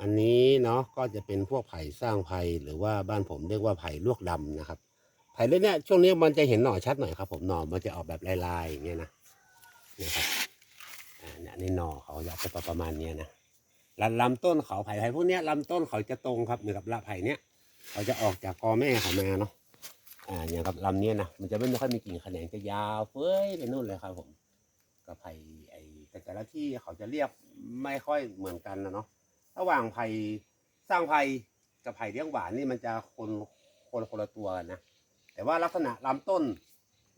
อันนี้เนาะก็จะเป็นพวกไผ่สร้างไผ่หรือว่าบ้านผมเรียกว่าไผ่ลวกดำนะครับ ไผ่เรื่องเนี้ยช่วงนี้มันจะเห็นหน่อชัดหน่อยครับ ผมหน่อมันจะออกแบบลายๆอย่างเงี้ยนะนะครับอ่าเนี่ยอันนี่หน่อเขาจะเป็นประมาณเนี้ยนะลำลำต้นเขาไผ่ไผ่พวกเนี้ยลำต้นเขาจะตรงครับเหมือนกับละไผ่เนี้ยเขาจะออกจากกอแม่เขามาเนาะอ่าอย่างกับลำเนี้ยนะมันจะไม่ค่อยมีกิ่งแขนงจะยาวเฟ้ยไปนู่นเลยครับผมกับไผ่ไอ้แต่แต่ละที่เขาจะเรียกไม่ค่อยเหมือนกันนะเนาะ ระหว่างไผ่สร้างไผ่กับไผ่เลี้ยงหวานนี่มันจะคนคนคนละตัวกันนะแต่ว่าลักษณะลำต้น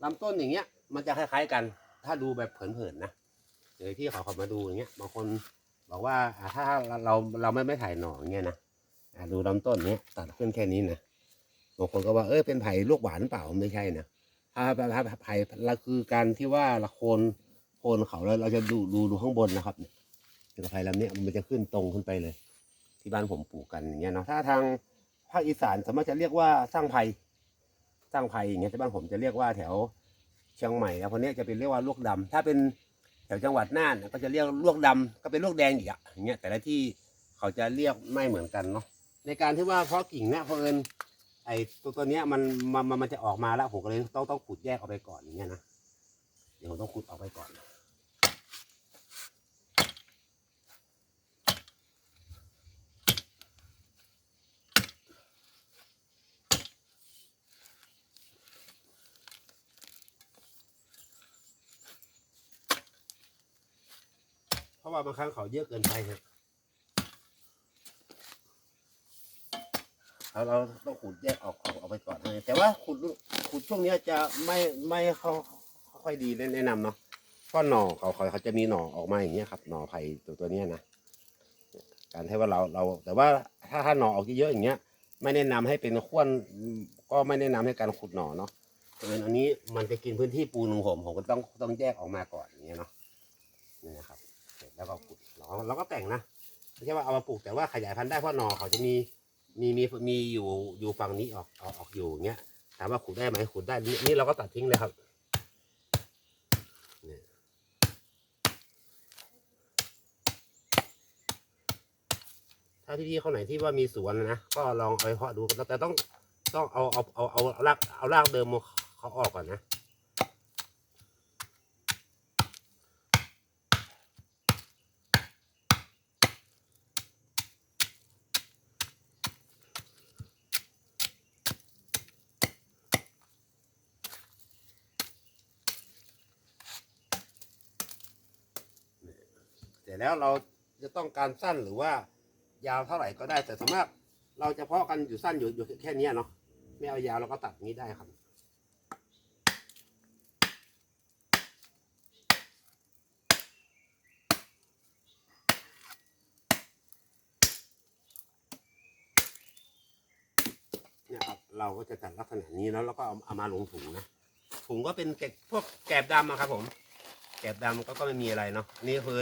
ลำต้นอย่างเงี้ย มันจะคล้ายๆกัน ถ้าดูแบบเผินๆนะเดี๋ยวที่เขาเขามาดูอย่างเงี้ยบางคนบอกว่าถ้าเราเราไม่ไม่ถ่ายหน่ออย่างเงี้ยนะดูลำต้นเนี้ยตัดขึ้นแค่นี้นะบางคนก็ว่าเออเป็นไผ่ลูกหวานเปล่าไม่ใช่นะถ้าถ้าไผ่เราคือการที่ว่าละโคนโคนเขาแล้วเราจะดูดูดูข้างบนนะครับ เกี่ยวกับไผ่ลำนี้มันจะขึ้นตรงขึ้นไปเลย ที่บ้านผมปลูกกันอย่างเงี้ยเนาะถ้าทางภาคอีสานสามารถจะเรียกว่าสร้างไผ่สร้างไผ่อย่างเงี้ยที่บ้านผมจะเรียกว่าแถวเชียงใหม่แล้วคนนี้จะเป็นเรียกว่าลวกดำถ้าเป็นแถวจังหวัดน่านก็จะเรียกลวกดำก็เป็นลวกแดงอีกอะอย่างเงี้ยแต่ละที่เขาจะเรียกไม่เหมือนกันเนาะในการที่ว่าเพาะกิ่งเนี่ยเพราะเอิญไอ้ตัวตัวเนี้ยมันมันมันมันจะออกมาแล้วผมก็เลยต้องต้องขุดแยกออกไปก่อนอย่างเงี้ยนะเดี๋ยวผมต้องขุดออกไปก่อน ว่าบางครั้งเขาเยอะเกินไปครับเราเราต้องขุดแยกออกออกออกไปก่อนให้แต่ว่าขุดขุดช่วงเนี้ยจะไม่ไม่เขาค่อยดีแนะนำเนาะเพราะหน่อเขาเขาเขาจะมีหน่อออกมาอย่างเงี้ยครับหน่อไผ่ตัวตัวเนี้ยนะการให้ว่าเราเรา แต่ว่าถ้าถ้าหน่อออกเยอะอย่างเงี้ย ไม่แนะนำให้เป็นข้วนก็ไม่แนะนำให้การขุดหน่อเนาะเพราะฉะนั้นอันนี้มันจะกินพื้นที่ปูนของผมผมก็ต้องต้องแยกออกมาก่อนอย่างเงี้ยเนาะนี่นะครับ เสร็จ แล้วก็ขุดเราเราก็แต่งนะไม่ใช่ว่าเอามาปลูกแต่ว่าขยายพันธุ์ได้เพราะหนอเขาจะมีมีมีมีอยู่อยู่ฝั่งนี้ออกออกออกอยู่อย่างเงี้ยถามว่าขุดได้ไหมขุดได้นี่นี่เราก็ตัดทิ้งเลยครับนี่ถ้าพี่ๆเขาไหนที่ว่ามีสวนนะก็ลองเอาเพาะดูแต่ต้องต้องเอาเอาเอาเอาเอารากเอารากเดิมเขาออกก่อนนะ เสร็จแล้วเราจะต้องการสั้นหรือว่ายาวเท่าไหร่ก็ได้แต่สามารถเราจะเพาะกันอยู่สั้นอยู่อยู่แค่เนี้ยเนาะไม่เอายาวเราก็ตัดนี้ได้ครับเนี่ยครับเราก็จะจัดลักษณะนี้แล้วเราก็เอาเอามาลงถุงนะถุงก็เป็นเกล็ดพวกแกบดำอะครับผม แกบดำก็ก็ไม่มีอะไรเนาะอันนี่คือ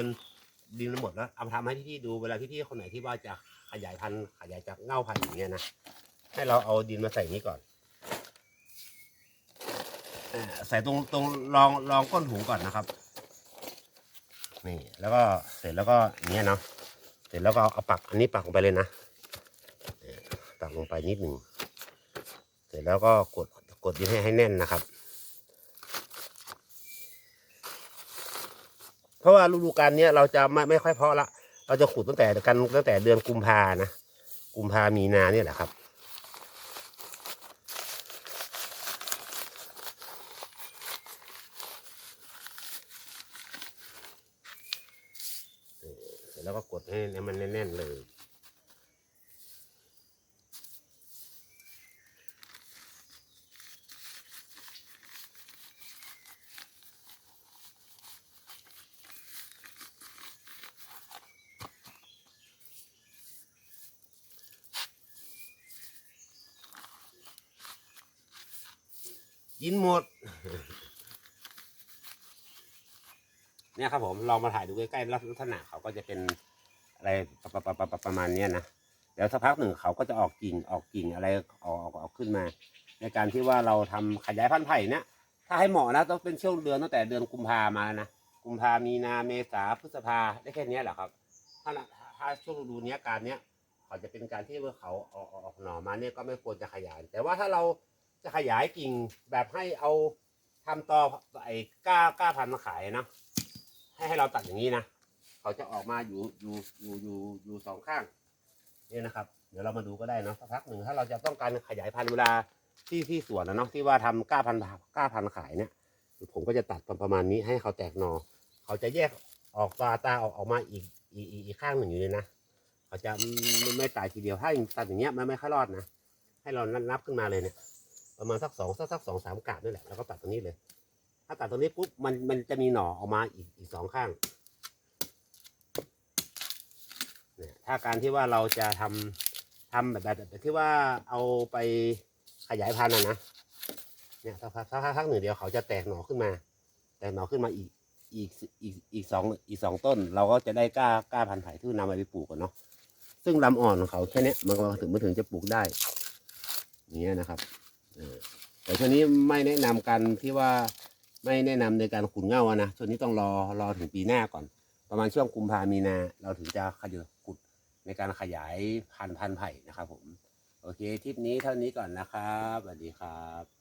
ดินมันหมดแล้วเอามาทำให้พี่ๆดูเวลาพี่ๆคนไหนที่ว่าจะขยายพันธุ์ขยายจากเง่าพันธุ์อย่างเงี้ยนะให้เราเอาดินมาใส่นี้ก่อนอ่าใส่ตรงตรงรองรองก้นถุงก่อนนะครับ นี่แล้วก็เสร็จแล้วก็อย่างเงี้ยเนาะเสร็จแล้วก็เอาปักอันนี้ปักลงไปเลยนะปักลงไปนิดหนึ่งเสร็จแล้วก็กดกดดินให้ให้แน่นนะครับ เพราะว่าฤดูกาลเนี้ยเราจะไม่ไม่ค่อยเพาะละ เราจะขุดตั้งแต่กันตั้งแต่เดือนกุมภานะ กุมภามีนาเนี่ยแหละครับ เสร็จแล้วก็กดให้ให้มันแน่นๆเลย กินหมด เนี่ยครับผมลองมาถ่ายดูใกล้ๆลักษณะเขาก็จะเป็นอะไรประประประประประมาณเนี้ยนะเดี๋ยวสักพักหนึ่งเขาก็จะออกกิ่งออกกิ่งอะไรออกออกออกขึ้นมา ในการที่ว่าเราทำขยายพันธุ์ไผ่เนี่ยถ้าให้เหมาะนะต้องเป็นช่วงเดือนตั้งแต่เดือนกุมภามานะกุมภามีนาเมษาพฤษภาได้แค่นี้แหละครับ ถ้าถ้าช่วงฤดูนี้การเนี้ยเขาจะเป็นการที่ว่าเขาออกออกออกหน่อมาเนี่ยก็ไม่ควรจะขยายแต่ว่าถ้าเรา จะขยายกิ่งแบบให้เอาทำต่อไอ้ก้าก้าพันมาขายนะให้ให้เราตัดอย่างนี้นะเขาจะออกมาอยู่อยู่อยู่อยู่อยู่สองข้างเนี่ยนะครับ เดี๋ยวเรามาดูก็ได้เนาะสักพักหนึ่งถ้าเราจะต้องการขยายพันธุ์เวลาที่ที่สวนนะเนาะที่ว่าทำก้าพันธุ์ก้าพันธุ์ขายเนี่ยผมก็จะตัดประมาณนี้ให้เขาแตกหนอ เขาจะแยกออกตาตาออกออกมาอีกอีกอีกข้างหนึ่งอยู่เลยนะเขาจะไม่ตายทีเดียวถ้าตัดอย่างเงี้ยมันไม่ค่อยรอดนะให้เรานับขึ้นมาเลยเนี่ย ประมาณสักสองสักสักสองสามกาบนี่แหละแล้วก็ตัดตรงนี้เลย ถ้าตัดตรงนี้ปุ๊บมันมันจะมีหน่อออกมาอีกอีกสองข้างเนี่ยถ้าการที่ว่าเราจะทำทำแบบแบบแบบที่ว่าเอาไปขยายพันธุ์อะนะเนี่ยสักพักสักพักหนึ่งเดียวเขาจะแตกหน่อขึ้นมา แตกหน่อขึ้นมาอีกอีกอีกอีกสองอีกสองต้น เราก็จะได้กล้ากล้าพันธุ์ไผ่ที่นำไปปลูกกันเนาะซึ่งลำอ่อนของเขาแค่นี้มันก็ถึงมันถึงจะปลูกได้อย่างเงี้ยนะครับ แต่ช่วงนี้ไม่แนะนำกันที่ว่าไม่แนะนำในการขุนเง่าอะนะช่วงนี้ต้องรอรอถึงปีหน้าก่อน ประมาณช่วงกุมภามีนา เราถึงจะขยับขุดในการขยายพันธุ์พันธุ์ไผ่นะครับผม โอเคทริปนี้เท่านี้ก่อนนะครับสวัสดีครับ